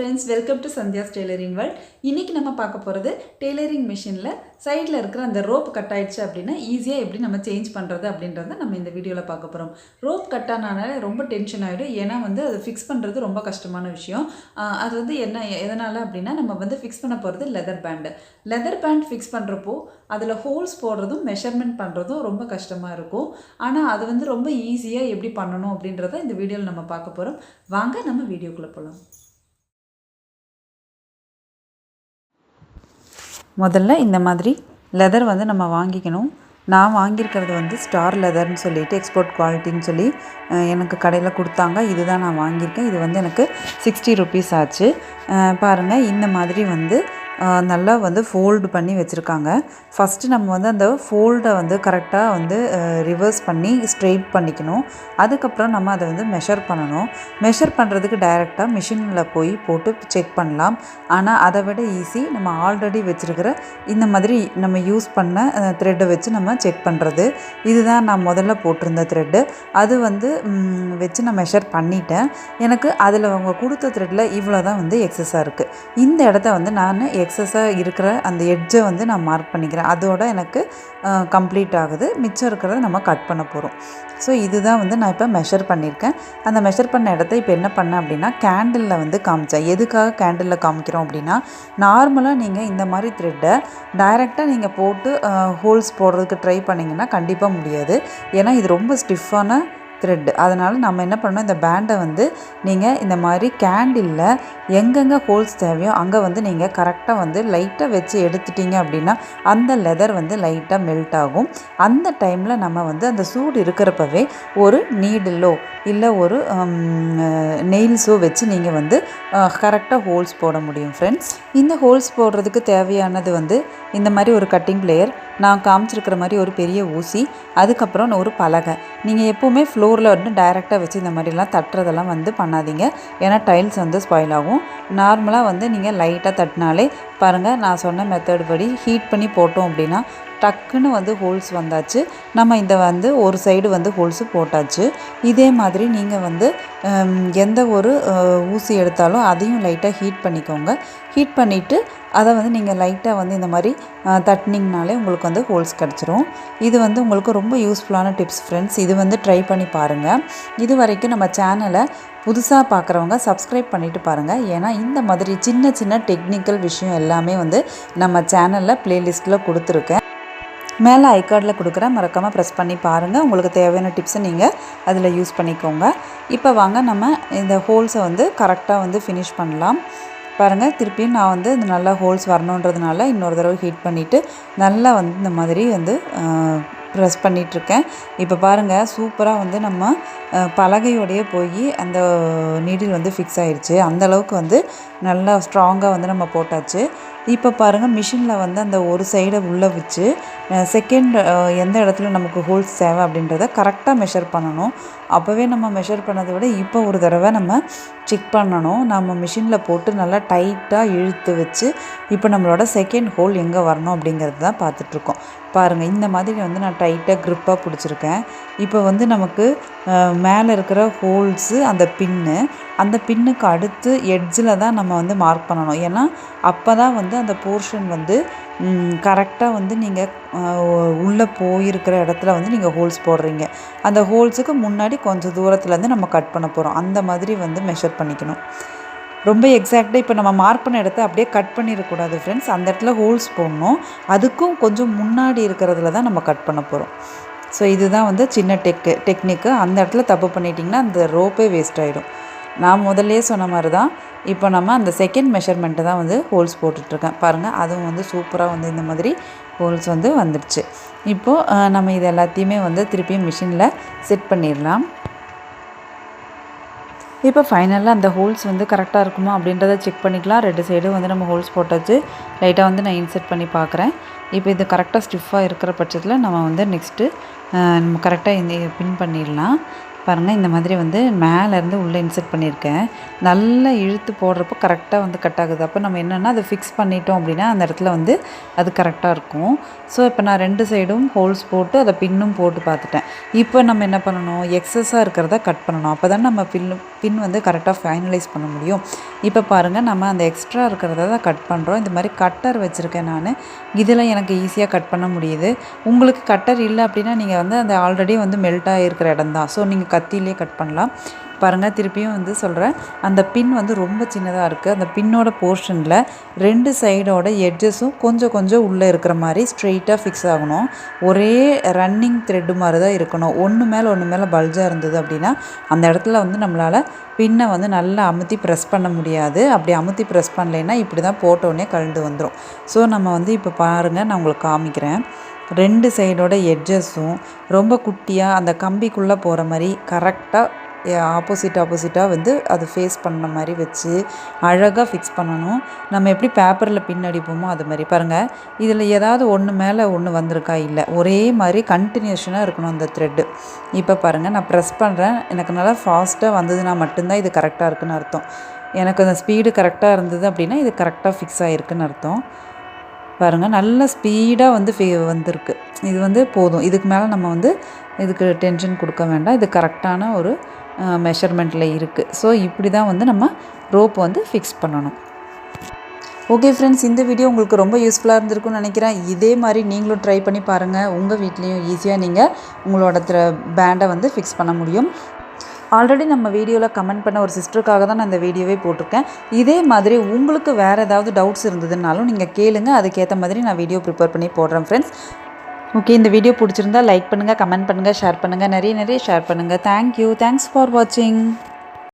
Friends welcome to Sandhya's tailoring world இன்றைக்கி நம்ம பார்க்க போகிறது டெய்லரிங் மிஷினில் சைடில் இருக்கிற அந்த ரோப் கட் ஆயிடுச்சு அப்படின்னா ஈஸியாக எப்படி நம்ம சேஞ்ச் பண்ணுறது அப்படின்றத நம்ம இந்த வீடியோவில் பார்க்க போகிறோம் ரோப் கட் ஆனாலே ரொம்ப டென்ஷன் ஆகிடும் ஏன்னா வந்து அதை ஃபிக்ஸ் பண்ணுறது ரொம்ப கஷ்டமான விஷயம். அது வந்து என்ன எதனால் அப்படின்னா நம்ம வந்து ஃபிக்ஸ் பண்ண போகிறது leather band leather band fix பண்ணுறப்போ அதில் ஹோல்ஸ் போடுறதும் மெஷர்மெண்ட் பண்ணுறதும் ரொம்ப கஷ்டமாக இருக்கும். ஆனால் அது வந்து ரொம்ப ஈஸியாக எப்படி பண்ணணும் அப்படின்றத இந்த வீடியோவில் நம்ம பார்க்க போகிறோம் வாங்க நம்ம வீடியோக்குள்ளே போகலாம் முதல்ல இந்த மாதிரி லெதர் வந்து நம்ம வாங்கிக்கணும். நான் வாங்கியிருக்கிறது வந்து ஸ்டார் லெதர்னு சொல்லிட்டு எக்ஸ்போர்ட் குவாலிட்டின்னு சொல்லி எனக்கு கடையில் கொடுத்தாங்க. இதுதான் நான் வாங்கியிருக்கேன். இது வந்து எனக்கு சிக்ஸ்டி ருபீஸ் ஆச்சு. பாருங்கள் இந்த மாதிரி வந்து நல்லா வந்து ஃபோல்டு பண்ணி வச்சுருக்காங்க. ஃபஸ்ட்டு நம்ம வந்து அந்த ஃபோல்டை வந்து கரெக்டாக வந்து ரிவர்ஸ் பண்ணி ஸ்ட்ரெயிட் பண்ணிக்கணும். அதுக்கப்புறம் நம்ம அதை வந்து மெஷர் பண்ணணும். மெஷர் பண்ணுறதுக்கு டைரெக்டாக மிஷினில் போய் போட்டு செக் பண்ணலாம். ஆனால் அதை விட ஈஸி நம்ம ஆல்ரெடி வச்சுருக்கிற இந்த மாதிரி நம்ம யூஸ் பண்ண த்ரெட்டை வச்சு நம்ம செக் பண்ணுறது இதுதான் நான் முதல்ல போட்டிருந்த த்ரெட்டு அது வந்து வச்சு நான் மெஷர் பண்ணிட்டேன். எனக்கு அதில் அவங்க கொடுத்த த்ரெட்டில் இவ்வளோ தான் வந்து எக்ஸஸாக இருக்குது இந்த இடத்த வந்து நான் எக்ஸஸாக இருக்கிற அந்த எட்ஜை வந்து நான் மார்க் பண்ணிக்கிறேன். அதோட எனக்கு கம்ப்ளீட் ஆகுது. மிச்சம் இருக்கிறத நம்ம கட் பண்ண போகிறோம் ஸோ இதுதான் வந்து நான் இப்போ மெஷர் பண்ணியிருக்கேன். அந்த மெஷர் பண்ண இடத்த இப்போ என்ன பண்ணேன் அப்படின்னா கேண்டிலில் வந்து காமிச்சேன். எதுக்காக கேண்டிலில் காமிக்கிறோம் அப்படின்னா நார்மலாக நீங்கள் இந்த மாதிரி த்ரெட்டை டைரெக்டாக நீங்கள் போட்டு ஹோல்ஸ் போடுறதுக்கு ட்ரை பண்ணிங்கன்னா கண்டிப்பாக முடியாது. ஏன்னா இது ரொம்ப ஸ்டிஃபான த்ரெட் அதனால் நம்ம என்ன பண்ணணும் இந்த பேண்டை வந்து நீங்கள் இந்த மாதிரி கேண்டிலில் எங்கெங்கே ஹோல்ஸ் தேவையோ அங்கே வந்து நீங்கள் கரெக்டாக வந்து லைட்டாக வச்சு எடுத்துட்டீங்க அப்படின்னா அந்த லெதர் வந்து லைட்டாக மெல்ட் ஆகும். அந்த டைமில் நம்ம வந்து அந்த சூடு இருக்கிறப்பவே ஒரு நீடிலோ இல்லை ஒரு நெயில்ஸோ வச்சு நீங்கள் வந்து கரெக்டாக ஹோல்ஸ் போட முடியும் ஃப்ரெண்ட்ஸ் இந்த ஹோல்ஸ் போடுறதுக்கு தேவையானது வந்து இந்த மாதிரி ஒரு கட்டிங் பிளேயர் நான் காமிச்சிருக்கிற மாதிரி ஒரு பெரிய ஊசி அதுக்கப்புறம் ஒரு பலகை. நீங்கள் எப்போவுமே ஃப்ளோரில் வந்து டைரெக்டாக வச்சு இந்த மாதிரிலாம் தட்டுறதெல்லாம் வந்து பண்ணாதீங்க. ஏன்னா டைல்ஸ் வந்து ஸ்பாயில் ஆகும். நார்மலாக வந்து நீங்கள் லைட்டாக தட்டினாலே பாருங்கள் நான் சொன்ன மெத்தட் படி ஹீட் பண்ணி போட்டோம் அப்படின்னா டக்குன்னு வந்து ஹோல்ஸ் வந்தாச்சு. நம்ம இந்த வந்து ஒரு சைடு வந்து ஹோல்ஸு போட்டாச்சு. இதே மாதிரி நீங்கள் வந்து எந்த ஒரு ஊசி எடுத்தாலும் அதையும் லைட்டாக ஹீட் பண்ணிக்கோங்க. ஹீட் பண்ணிவிட்டு அதை வந்து நீங்கள் லைட்டாக வந்து இந்த மாதிரி தட்டினிங்கனாலே உங்களுக்கு வந்து ஹோல்ஸ் கிடச்சிரும். இது வந்து உங்களுக்கு ரொம்ப யூஸ்ஃபுல்லான டிப்ஸ் ஃப்ரெண்ட்ஸ். இது வந்து ட்ரை பண்ணி பாருங்கள் இது வரைக்கும் நம்ம சேனலை புதுசாக பார்க்குறவங்க சப்ஸ்கிரைப் பண்ணிவிட்டு பாருங்கள் ஏன்னா இந்த மாதிரி சின்ன சின்ன டெக்னிக்கல் விஷயம் எல்லாமே வந்து நம்ம சேனலில் ப்ளேலிஸ்ட்டில் கொடுத்துருக்கேன். மேலே ஐகார்டில் கொடுக்குறேன் மறக்காமல் ப்ரெஸ் பண்ணி பாருங்கள் உங்களுக்கு தேவையான டிப்ஸை நீங்கள் அதில் யூஸ் பண்ணிக்கோங்க. இப்போ வாங்க நம்ம இந்த ஹோல்ஸை வந்து கரெக்டாக வந்து ஃபினிஷ் பண்ணலாம். பாருங்கள் திருப்பியும் நான் வந்து இந்த நல்லா ஹோல்ஸ் வரணுன்றதுனால இன்னொரு தடவை ஹீட் பண்ணிவிட்டு நல்லா வந்து இந்த மாதிரி வந்து ப்ரெஸ் பண்ணிகிட்ருக்கேன் இப்போ பாருங்கள் சூப்பராக வந்து நம்ம பலகையோடையே போய் அந்த நீடில் வந்து ஃபிக்ஸ் ஆகிடுச்சு அந்தளவுக்கு வந்து நல்லா ஸ்ட்ராங்காக வந்து நம்ம போட்டாச்சு. இப்போ பாருங்கள் மிஷினில் வந்து அந்த ஒரு சைடை உள்ளே வச்சு செகண்ட் எந்த இடத்துல நமக்கு ஹோல்ஸ் தேவை அப்படின்றத கரெக்டாக மெஷர் பண்ணணும். அப்போவே நம்ம மெஷர் பண்ணதை விட இப்போ ஒரு தடவை நம்ம செக் பண்ணணும். நம்ம மிஷினில் போட்டு நல்லா டைட்டாக இழுத்து வச்சு இப்போ நம்மளோட செகண்ட் ஹோல் எங்கே வரணும் அப்படிங்கிறது தான் பார்த்துட்ருக்கோம் பாருங்கள் இந்த மாதிரி வந்து நான் டைட்டாக க்ரிப்பாக பிடிச்சிருக்கேன். இப்போ வந்து நமக்கு மேலே இருக்கிற ஹோல்ஸு அந்த பின்னு அந்த பின்னுக்கு அடுத்து எட்ஜில் தான் நம்ம வந்து மார்க் பண்ணணும். ஏன்னா அப்போ தான் வந்து அந்த போர்ஷன் வந்து கரெக்டாக வந்து நீங்கள் உள்ளே போயிருக்கிற இடத்துல வந்து நீங்கள் ஹோல்ஸ் போடுறீங்க. அந்த ஹோல்ஸுக்கு முன்னாடி கொஞ்சம் தூரத்துலேருந்து நம்ம கட் பண்ண போகிறோம் அந்த மாதிரி வந்து மெஷர் பண்ணிக்கணும். ரொம்ப எக்ஸாக்டாக இப்போ நம்ம மார்க் பண்ண இடத்த அப்படியே கட் பண்ணிடக்கூடாது ஃப்ரெண்ட்ஸ் அந்த இடத்துல ஹோல்ஸ் போடணும். அதுக்கும் கொஞ்சம் முன்னாடி இருக்கிறதுல தான் நம்ம கட் பண்ண போகிறோம் ஸோ இதுதான் வந்து சின்ன டெக்கு டெக்னிக்கு அந்த இடத்துல தப்பு பண்ணிட்டிங்கன்னா அந்த ரோப்பே வேஸ்ட் ஆகிடும் நான் முதல்லயே சொன்ன மாதிரி தான் இப்போ நம்ம அந்த செகண்ட் மெஷர்மெண்ட்டு தான் வந்து ஹோல்ஸ் போட்டுட்ருக்கேன். பாருங்கள் அதுவும் வந்து சூப்பராக வந்து இந்த மாதிரி ஹோல்ஸ் வந்து வந்துடுச்சு. இப்போது நம்ம இது எல்லாத்தையுமே வந்து திருப்பியும் மிஷினில் செட் பண்ணிடலாம். இப்போ ஃபைனலாக அந்த ஹோல்ஸ் வந்து கரெக்டாக இருக்குமா அப்படின்றத செக் பண்ணிக்கலாம். ரெண்டு சைடும் வந்து நம்ம ஹோல்ஸ் போட்டாச்சு. லைட்டாக வந்து நான் இன்செர்ட் பண்ணி பார்க்குறேன். இப்போ இது கரெக்டாக ஸ்டிஃபாக இருக்கிற பட்சத்தில் நம்ம வந்து நெக்ஸ்ட்டு நம்ம கரெக்டாக இந்த பின் பண்ணிடலாம். பாருங்கள் இந்த மாதிரி வந்து மேலேருந்து உள்ளே இன்செர்ட் பண்ணியிருக்கேன். நல்லா இழுத்து போடுறப்போ கரெக்டாக வந்து கட் ஆகுது. அப்போ நம்ம என்னென்னா அதை ஃபிக்ஸ் பண்ணிட்டோம் அப்படின்னா அந்த இடத்துல வந்து அது கரெக்டாக இருக்கும். ஸோ இப்போ நான் ரெண்டு சைடும் ஹோல்ஸ் போட்டு அதை பின்னும் போட்டு பார்த்துட்டேன். இப்போ நம்ம என்ன பண்ணணும்? எக்ஸஸாக இருக்கிறத கட் பண்ணணும். அப்போ தான் நம்ம பின் பின் வந்து கரெக்டாக ஃபைனலைஸ் பண்ண முடியும். இப்போ பாருங்கள் நம்ம அந்த எக்ஸ்ட்ரா இருக்கிறத தான் கட் பண்ணுறோம் இந்த மாதிரி கட்டர் வச்சுருக்கேன் நான். இதில் எனக்கு ஈஸியாக கட் பண்ண முடியுது. உங்களுக்கு கட்டர் இல்லை அப்படின்னா நீங்கள் வந்து அந்த ஆல்ரெடி வந்து மெல்ட் ஆகிருக்கிற இடம் தான். ஸோ நீங்கள் கத்திலே கட் பண்ணலாம். பாருங்கள் திருப்பியும் வந்து சொல்கிறேன் அந்த பின் வந்து ரொம்ப சின்னதாக இருக்குது அந்த பின்னோட போர்ஷனில் ரெண்டு சைடோட எட்ஜஸும் கொஞ்சம் கொஞ்சம் உள்ளே இருக்கிற மாதிரி ஸ்ட்ரெயிட்டாக ஃபிக்ஸ் ஆகணும். ஒரே ரன்னிங் த்ரெட்டு மாதிரி தான் இருக்கணும். ஒன்று மேலே ஒன்று மேலே பல்ஜாக இருந்தது அப்படின்னா அந்த இடத்துல வந்து நம்மளால் பின்னை வந்து நல்லா அமுத்தி ப்ரெஸ் பண்ண முடியாது. அப்படி அமுத்தி ப்ரெஸ் பண்ணலைன்னா இப்படி தான் போட்டோடனே கழுந்து வந்துடும் ஸோ நம்ம வந்து இப்போ பாருங்கள் நான் உங்களுக்கு காமிக்கிறேன். ரெண்டு சைடோட எட்ஜஸும் ரொம்ப குட்டியாக அந்த கம்பிக்குள்ளே போகிற மாதிரி கரெக்டாக ஆப்போசிட் ஆப்போசிட்டாக வந்து அது ஃபேஸ் பண்ண மாதிரி வச்சு அழகாக ஃபிக்ஸ் பண்ணணும். நம்ம எப்படி பேப்பரில் பின்னடிப்போமோ அது மாதிரி. பாருங்கள் இதில் ஏதாவது ஒன்று மேலே ஒன்று வந்திருக்கா இல்லை ஒரே மாதிரி கண்டினியூஷனாக இருக்கணும் அந்த த்ரெட்டு இப்போ பாருங்கள் நான் ப்ரெஸ் பண்ணுறேன் எனக்கு நல்லா ஃபாஸ்ட்டாக வந்ததுன்னா மட்டும்தான் இது கரெக்டாக இருக்குன்னு அர்த்தம். எனக்கு அந்த ஸ்பீடு கரெக்டாக இருந்தது அப்படின்னா இது கரெக்டாக ஃபிக்ஸ் ஆகிருக்குன்னு அர்த்தம். பாருங்கள் நல்ல ஸ்பீடாக வந்து ஃபே வந்திருக்கு. இது வந்து போதும். இதுக்கு மேலே நம்ம வந்து இதுக்கு டென்ஷன் கொடுக்க வேண்டாம். இது கரெக்டான ஒரு மெஷர்மெண்ட்டில் இருக்குது ஸோ இப்படி தான் வந்து நம்ம ரோப் வந்து ஃபிக்ஸ் பண்ணணும். ஓகே ஃப்ரெண்ட்ஸ் இந்த வீடியோ உங்களுக்கு ரொம்ப யூஸ்ஃபுல்லாக இருந்திருக்கும்னு நினைக்கிறேன். இதே மாதிரி நீங்களும் ட்ரை பண்ணி பாருங்கள் உங்கள் வீட்லேயும் ஈஸியாக நீங்கள் உங்களோட பேண்டை வந்து ஃபிக்ஸ் பண்ண முடியும். ஆல்ரெடி நம்ம வீடியோவில் கமெண்ட் பண்ண ஒரு சிஸ்டருக்காக தான் நான் இந்த வீடியோவே போட்டிருக்கேன். இதே மாதிரி உங்களுக்கு வேறு ஏதாவது டவுட்ஸ் இருந்ததுனாலும் நீங்கள் கேளுங்க. அதுக்கேற்ற மாதிரி நான் வீடியோ ப்ரிப்பேர் பண்ணி போடுறேன் ஃப்ரெண்ட்ஸ் ஓகே இந்த வீடியோ பிடிச்சிருந்தா லைக் பண்ணுங்கள் கமெண்ட் பண்ணுங்கள் ஷேர் பண்ணுங்கள் நிறைய நிறைய ஷேர் பண்ணுங்கள் தேங்க்யூ தேங்க்ஸ் ஃபார் வாட்சிங்